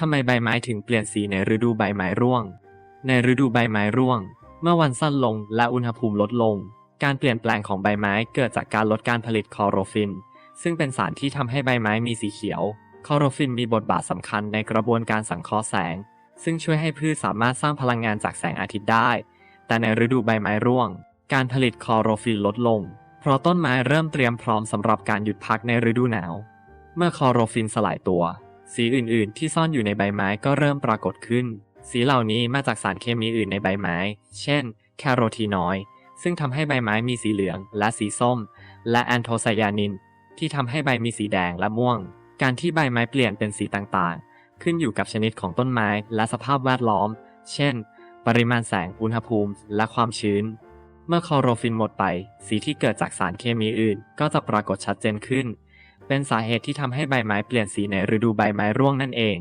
ทำไมใบไม้ถึงเปลี่ยนสีในฤดูใบไม้ร่วง ในฤดูใบไม้ร่วง เมื่อวันสั้นลงและอุณหภูมิลดลง การเปลี่ยนแปลงของใบไม้เกิดจากการลดการผลิตคลอโรฟิลซึ่งเป็นสารที่ทำให้ใบไม้มีสีเขียว คลอโรฟิลมีบทบาทสำคัญในกระบวนการสังเคราะห์แสง ซึ่งช่วยให้พืชสามารถสร้างพลังงานจากแสงอาทิตย์ได้ แต่ในฤดูใบไม้ร่วง การผลิตคลอโรฟิลลดลง เพราะต้นไม้เริ่มเตรียมพร้อมสำหรับการหยุดพักในฤดูหนาว เมื่อคลอโรฟิลสลายตัว สีอื่นๆ ที่ซ่อนอยู่ในใบไม้ก็เริ่มปรากฏขึ้น สีเหล่านี้มาจากสารเคมีอื่นในใบไม้ เช่น แคโรทีนอยด์ซึ่งทำให้ใบไม้มีสีเหลืองและสีส้ม และแอนโทไซยานิน ที่ทำให้ใบมีสีแดงและม่วง การที่ใบไม้เปลี่ยนเป็นสีต่างๆ ขึ้นอยู่กับชนิดของต้นไม้และสภาพแวดล้อม เช่น ปริมาณแสง อุณหภูมิ และความชื้น เมื่อคลอโรฟิลหมดไป สีที่เกิดจากสารเคมีอื่น ก็จะปรากฏชัดเจนขึ้น เป็นสาเหตุที่ทำให้ใบไม้เปลี่ยนสีในฤดูใบไม้ร่วงนั่นเอง